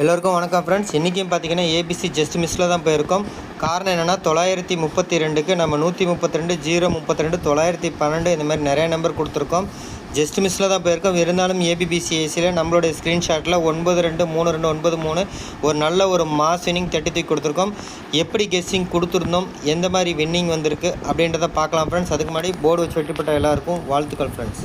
எல்லோருக்கும் வணக்கம் ஃப்ரெண்ட்ஸ் இன்றைக்கும் பார்த்தீங்கன்னா ஏபிசி ஜஸ்ட் மிஸ்ஸில் தான் போயிருக்கோம். காரணம் என்னென்னா தொள்ளாயிரத்தி முப்பத்தி ரெண்டுக்கு நம்ம நூற்றி முப்பத்தி ரெண்டு ஜீரோ முப்பத்தி ரெண்டு தொள்ளாயிரத்தி பன்னெண்டு இந்த மாதிரி நிறைய நம்பர் கொடுத்துருக்கோம். ஜஸ்ட் மிஸ்ஸில் தான் போயிருக்கோம். இருந்தாலும் ஏபிபிசிஐசியில் நம்மளுடைய ஸ்க்ரீன்ஷாட்டில் ஒன்பது ரெண்டு மூணு ரெண்டு ஒன்பது மூணு ஒரு நல்ல ஒரு மாஸ் வின்னிங் தட்டி தூக்கி கொடுத்துருக்கோம். எப்படி கெஸ்ஸிங் கொடுத்துருந்தோம்? எந்த மாதிரி வின்னிங் வந்திருக்கு? அப்படின்றத பார்க்கலாம் ஃப்ரெண்ட்ஸ் அதுக்கு முன்னாடி போர்டு வச்சு வெட்டிப்பட்ட எல்லாருக்கும் வாழ்த்துக்கள் friends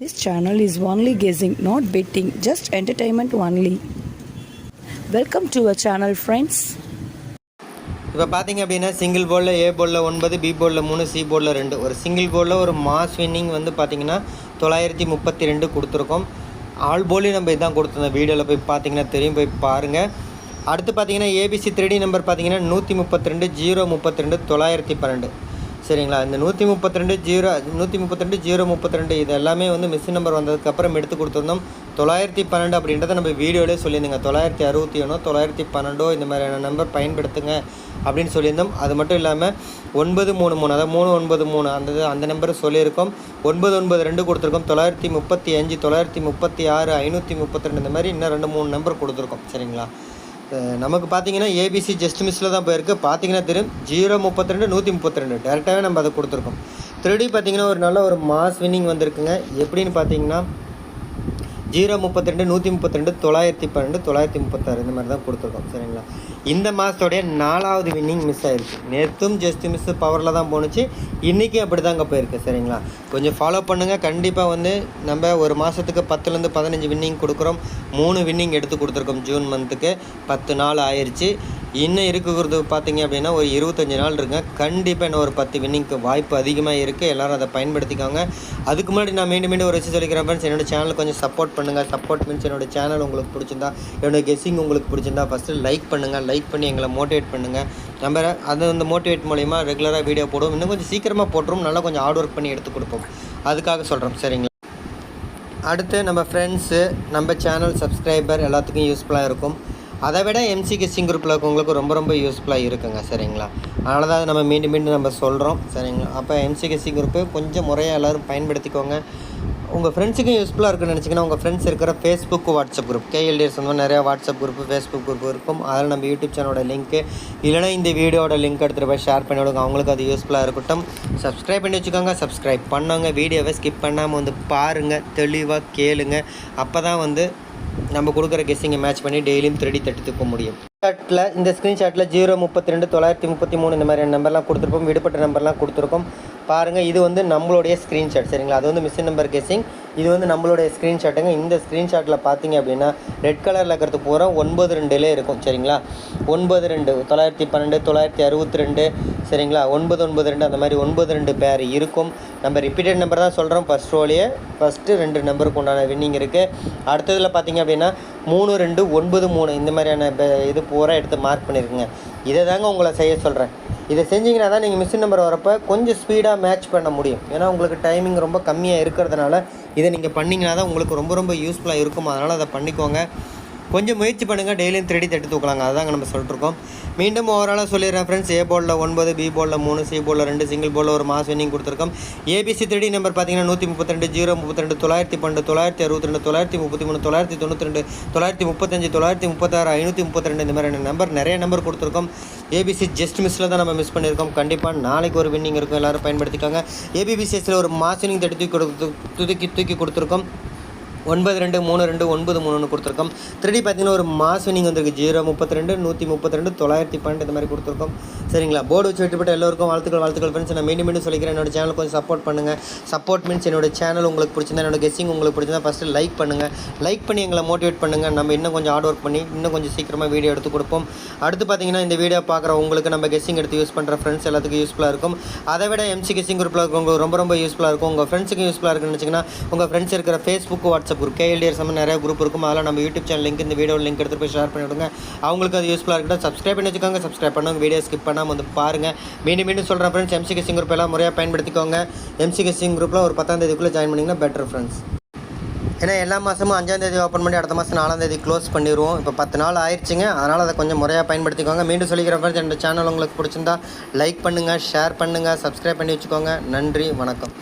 This channel is only guessing, not betting, just entertainment only. Welcome to a channel friends இப்போ பார்த்தீங்க அப்படின்னா சிங்கிள் போர்டில் ஏ போலில் ஒன்பது பி போர்டில் மூணு சி போர்டில் ரெண்டு. ஒரு சிங்கிள் போலில் ஒரு மாஸ் வின்னிங் வந்து பார்த்தீங்கன்னா தொள்ளாயிரத்தி முப்பத்தி ரெண்டு கொடுத்துருக்கோம். ஆல் போலையும் நம்ம இதுதான் கொடுத்துருந்தோம். வீடியோவில் போய் பார்த்தீங்கன்னா தெரியும் போய் பாருங்கள் அடுத்து பார்த்தீங்கன்னா ஏபிசி த்ரீடி நம்பர் பார்த்தீங்கன்னா நூற்றி முப்பத்தி ரெண்டு ஜீரோ முப்பத்தி ரெண்டு தொள்ளாயிரத்தி பன்னெண்டு. சரிங்களா? இந்த நூற்றி முப்பத்தி ரெண்டு ஜீரோ நூற்றி முப்பத்தி ரெண்டு ஜீரோ முப்பத்தி ரெண்டு இது எல்லாமே வந்து மிஷின் நம்பர் வந்ததுக்கப்புறம் எடுத்து கொடுத்துருந்தோம். தொள்ளாயிரத்தி பன்னெண்டு அப்படின்றத நம்ம வீடியோலேயே சொல்லியிருந்தோங்க. தொள்ளாயிரத்தி அறுபத்தி ஒன்றோ தொள்ளாயிரத்தி பன்னெண்டோ இந்த மாதிரியான நம்பர் பயன்படுத்துங்க அப்படின்னு சொல்லியிருந்தோம். அது மட்டும் இல்லாமல் ஒன்பது மூணு மூணு அதாவது மூணு ஒன்பது மூணு அந்த அந்த நம்பர் சொல்லியிருக்கோம். ஒன்பது ஒன்பது ரெண்டு கொடுத்துருக்கோம். தொள்ளாயிரத்தி முப்பத்தி அஞ்சு தொள்ளாயிரத்தி முப்பத்தி ஆறு ஐநூற்றி முப்பத்தி ரெண்டு இந்த மாதிரி இன்னும் ரெண்டு மூணு நம்பர் கொடுத்துருக்கோம். சரிங்களா? நமக்கு பார்த்தீங்கன்னா ஏபிசி ஜஸ்ட் மிஸ்ஸில் தான் போயிருக்கு. பார்த்தீங்கன்னா தெரியும். ஜீரோ முப்பத்தி ரெண்டு நூற்றி முப்பத்தி ரெண்டு டேரெக்டாகவே நம்ம அதை கொடுத்துருக்கோம். திருடி பார்த்தீங்கன்னா ஒரு நல்ல ஒரு மாஸ் வின்னிங் வந்திருக்குங்க. எப்படின்னு பார்த்தீங்கன்னா ஜீரோ முப்பத்தி ரெண்டு நூற்றி முப்பத்தி ரெண்டு தொள்ளாயிரத்தி பன்னெண்டு தொள்ளாயிரத்தி முப்பத்தாறு இந்த மாதிரி தான் கொடுத்துருக்கோம் சரிங்களா? இந்த மாதத்தோடைய நாலாவது வின்னிங் மிஸ் ஆயிருக்கு நேற்றும் ஜஸ்ட் மிஸ் பவரில் தான் போணுச்சு. இன்றைக்கும் அப்படி தாங்க போயிருக்கு சரிங்களா? கொஞ்சம் ஃபாலோ பண்ணுங்கள் கண்டிப்பாக வந்து நம்ம ஒரு மாதத்துக்கு பத்துலேருந்து பதினஞ்சு வின்னிங் கொடுக்குறோம். மூணு வின்னிங் எடுத்து கொடுத்துருக்கோம் ஜூன் மந்த்துக்கு பத்து நாள் ஆயிடுச்சு இன்னும் இருக்கிறது பார்த்தீங்க அப்படின்னா ஒரு இருபத்தஞ்சி நாள் இருங்க. கண்டிப்பாக இன்னும் ஒரு பத்து வின்னிங்க்கு வாய்ப்பு அதிகமாக இருக்குது எல்லோரும் அதை பயன்படுத்திக்கோங்க. அதுக்கு முன்னாடி நான் மீண்டும் மீண்டும் ஒரு விஷயம் சொல்லிக்கிறேன் ஃப்ரெண்ட்ஸ் என்னோட சேனல் கொஞ்சம் சப்போர்ட் பண்ணுங்கள் சப்போர்ட் மீன்ஸ் என்னோட சேனல் உங்களுக்கு பிடிச்சிருந்தா என்னோட கெஸ்ஸிங் உங்களுக்கு பிடிச்சிருந்தா ஃபஸ்ட்டு லைக் பண்ணுங்கள் லைக் பண்ணி எங்களை மோட்டிவேட் பண்ணுங்கள் நம்ம அது அந்த மோட்டிவேட் மூலிமா ரெகுலராக வீடியோ போடுவோம். இன்னும் கொஞ்சம் சீக்கிரமாக போட்டுரும் நல்லா கொஞ்சம் ஹார்ட் ஒர்க் பண்ணி எடுத்து கொடுப்போம். அதுக்காக சொல்கிறோம் சரிங்களா? அடுத்து நம்ம ஃப்ரெண்ட்ஸு நம்ம சேனல் சப்ஸ்கிரைபர் எல்லாத்துக்கும் யூஸ்ஃபுல்லாக இருக்கும். அதை விட எம்சி கிஸ்டிங் குரூப்பில் இருக்கவங்களுக்கு ரொம்ப ரொம்ப யூஸ்ஃபுல்லாக இருக்குங்க சரிங்களா? அதனால தான் அதை நம்ம மீண்டும் மீண்டும் நம்ம சொல்கிறோம் சரிங்களா? அப்போ எம்சி கிஸ்டிங் குரூப்பு கொஞ்சம் முறையாக எல்லோரும் பயன்படுத்திக்கோங்க. உங்கள் ஃப்ரெண்ட்ஸுக்கும் யூஸ்ஃபுல்லாக இருக்குன்னு நினச்சிங்கன்னா உங்கள் ஃப்ரெண்ட்ஸ் இருக்கிற ஃபேஸ்புக் வாட்ஸ்அப் குரூப் கேஎல்டிஎஸ் வந்து நிறையா வாட்ஸ்அப் குரூப் ஃபேஸ்புக் குரூப் இருக்கும். அதில் நம்ம யூடியூப் சேனலோட லிங்க்கு இல்லைனா இந்த வீடியோட லிங்க் எடுத்துகிட்டு போய் ஷேர் பண்ணி விடுங்க. அவங்களுக்கு அது யூஸ்ஃபுல்லாக இருக்கட்டும். சப்ஸ்கிரைப் பண்ணி வச்சுக்கோங்க. சப்ஸ்கிரைப் பண்ணுங்க. வீடியோவை ஸ்கிப் பண்ணாமல் வந்து பாருங்கள் தெளிவாக கேளுங்க. அப்போ தான் வந்து நம்ம கொடுக்குற கெஸ்ஸிங்கை மேட்ச் பண்ணி டெய்லியும் த்ரெடி தட்டி தூக்க முடியும். ஷாட்டில் இந்த ஸ்க்ரீன்ஷாட்டில் ஜீரோ முப்பத்தி ரெண்டு தொள்ளாயிரத்தி முப்பத்தி மூணு இந்த மாதிரியான நம்பர்லாம் கொடுத்துருப்போம். விடுபட்ட நம்பர்லாம் கொடுத்துருக்கோம். பாருங்கள் இது வந்து நம்மளுடைய ஸ்க்ரீன்ஷாட் சரிங்களா? அது வந்து மிஷின் நம்பர் கெஸ்ஸிங் இது வந்து நம்மளுடைய ஸ்க்ரீன்ஷாட்டுங்க இந்த ஸ்க்ரீன்ஷாட்டில் பார்த்தீங்க அப்படின்னா ரெட் கலரில் இருக்கிறது பூரா ஒன்பது ரெண்டுலே இருக்கும். சரிங்களா? ஒன்பது ரெண்டு தொள்ளாயிரத்தி பன்னெண்டு தொள்ளாயிரத்தி அறுபத்தி ரெண்டு சரிங்களா? ஒன்பது ஒன்பது ரெண்டு அந்த மாதிரி ஒன்பது ரெண்டு பேர் இருக்கும். நம்ம ரிப்பீட்டட் நம்பர் தான் சொல்கிறோம் ஃபஸ்ட் ரோலேயே ஃபஸ்ட்டு ரெண்டு நம்பருக்கு உண்டான வின்னிங் இருக்குது அடுத்ததில் பார்த்தீங்க அப்படின்னா மூணு ரெண்டு ஒன்பது மூணு இந்த மாதிரியான பே- இது பூரா எடுத்து மார்க் பண்ணியிருக்குங்க இதை தாங்க உங்களை செய்ய சொல்கிறேன் இதை செஞ்சீங்கன்னா தான் நீங்கள் மிஷின் நம்பர் வரப்போ கொஞ்சம் ஸ்பீடாக மேட்ச் பண்ண முடியும். ஏன்னா உங்களுக்கு டைமிங் ரொம்ப கம்மியாக இருக்கிறதுனால இதை நீங்கள் பண்ணிங்கன்னா தான் உங்களுக்கு ரொம்ப ரொம்ப யூஸ்ஃபுல்லாக இருக்கும். அதனால் அதை பண்ணிக்கோங்க. கொஞ்சம் முயற்சி பண்ணுங்கள் டெய்லியும் த்ரெடி தட்டு தூக்கலாங்க. அதுதாங்க நம்ம சொல்லிட்டுருக்கோம் மீண்டும் ஓவராலாக சொல்லிடுறேன் ஃப்ரெண்ட்ஸ் ஏ போலில் ஒன்பது பி போலில் மூணு சி போலில் ரெண்டு சிங்கிள் போலில் ஒரு மாஸ் வின்னிங் கொடுத்துருக்கோம். A B C three D number பார்த்தீங்கன்னா நூற்றி முப்பத்தி ரெண்டு ஜீரோ முப்பத்தி ரெண்டு தொள்ளாயிரத்தி பன்னெண்டு தொள்ளாயிரத்தி அறுபத்தி ரெண்டு தொள்ளாயிரத்தி முப்பத்தி மூணு தொள்ளாயிரத்தி தொண்ணூற்றி ரெண்டு தொள்ளாயிரத்தி முப்பத்தஞ்சு தொள்ளாயிரத்தி முப்பத்தாறு ஐநூற்றி முப்பத்தி ரெண்டு இந்த மாதிரியான நம்பர் நிறைய நம்பர் கொடுத்துருக்கோம். ஏபிசி ஜஸ்ட் மிஸ்ஸில் தான் நம்ம மிஸ் பண்ணியிருக்கோம். கண்டிப்பாக நாளைக்கு ஒரு வின்னிங் இருக்கும். எல்லாரும் பயன்படுத்திக்காங்க. ஏபிபிசிஎஸ்சில் ஒரு மாஸ் வின்னிங் தட்டி தூக்கி கொடுத்து தூக்கி தூக்கி கொடுத்துருக்கோம். ஒன்பது ரெண்டு மூணு ரெண்டு ஒன்பது மூணுன்னு கொடுத்துருக்கோம். த்ரீடி பார்த்தீங்கன்னா ஒரு மாஸ் வினிங் வந்திருக்கு. ஜீரோ முப்பத்தி ரெண்டு நூற்றி முப்பத்தி ரெண்டு தொள்ளாயிரத்தி பன்னெண்டு இந்த மாதிரி கொடுத்துருக்கோம். சரிங்களா? போர்டு வச்சு வெட்டுப்பட்ட எல்லோருக்கும் வாழ்த்துக்கள் வாழ்த்துக்கள் ஃப்ரெண்ட்ஸ் நான் மீண்டும் மீண்டும் சொல்லிக்கிறேன். என்னோட சேனல் கொஞ்சம் சப்போர்ட் பண்ணுங்கள் சப்போர்ட் மீன்ஸ் என்னோட சேனல் உங்களுக்கு பிடிச்சிருந்தா என்னோட கெஸ்ஸிங் உங்களுக்கு பிடிச்சிருந்தா ஃபஸ்ட்டு லைக் பண்ணுங்கள் லைக் பண்ணி எங்களை மோட்டிவேட் பண்ணுங்கள் நம்ம இன்னும் கொஞ்சம் ஹார்ட் ஒர்க் பண்ணி இன்னும் கொஞ்சம் சீக்கிரமாக வீடியோ எடுத்து கொடுப்போம். அடுத்து பார்த்தீங்கன்னா இந்த வீடியோ பார்க்குற உங்களுக்கு நம்ம கெஸ்ஸிங் எடுத்து யூஸ் பண்ணுற ஃப்ரெண்ட்ஸ் எல்லாத்துக்கும் யூஸ்ஃபுல்லாக இருக்கும். அதை விட எம்சி கெஸ்ஸிங் குரூப்பில் இருக்கவங்களுக்கு ரொம்ப ரொம்ப யூஸ்ஃபுல்லாக இருக்கும். உங்கள் ஃப்ரெண்ட்ஸுக்கு யூஸ்ஃபுல்லாக இருக்குன்னு வச்சிங்கன்னா உங்கள் ஃப்ரெண்ட்ஸ் இருக்கிற ஃபேஸ்புக் வாட்ஸ்அப் குரூப் கேஎல்டிஆர் சம்ம நிறைய குரூப் இருக்கும். அதெல்லாம் நம்ம யூடியூப் சேனல் லிங்க் இந்த வீடியோ லிங்க் எடுத்து போய் ஷேர் பண்ணிவிடுங்க அவங்களுக்கு அது யூஸ்ஃபுல்லாக இருக்கட்டும். சப்ஸ்கிரைப் பண்ணி வச்சுக்கோங்க. சப்ஸ்கிரைப் பண்ணுங்க. வீடியோ ஸ்கிப் பண்ணாமல் வந்து பாருங்கள் மீண்டும் மீண்டும் சொல்கிறேன் ஃப்ரெண்ட்ஸ் எம்சி கெஸ்ஸிங் குரூப் எல்லாம் முறையாக பயன்படுத்திக்கோங்க. எம்சி கெஸ்ஸிங் குரூப்பில் ஒரு பத்தாம் தேதிக்குள்ளே ஜாயின் பண்ணிங்கன்னா பெட்டர் ஃப்ரெண்ட்ஸ் ஏன்னா எல்லா மாதமும் அஞ்சாம் தேதி ஓப்பன் பண்ணி அடுத்த மாதம் நாலாம் தேதி க்ளோஸ் பண்ணிடுவோம் இப்போ பத்து நாள் ஆயிடுச்சுங்க. அதனால் அதை கொஞ்சம் முறையாக பயன்படுத்திக்கோங்க. மீண்டும் சொல்லிக்கிற ஃப்ரெண்ட்ஸ் என்னோட சேனல் உங்களுக்கு பிடிச்சிருந்தா லைக் பண்ணுங்கள் ஷேர் பண்ணுங்கள் சப்ஸ்கிரைப் பண்ணி வச்சுக்கோங்க. நன்றி வணக்கம்.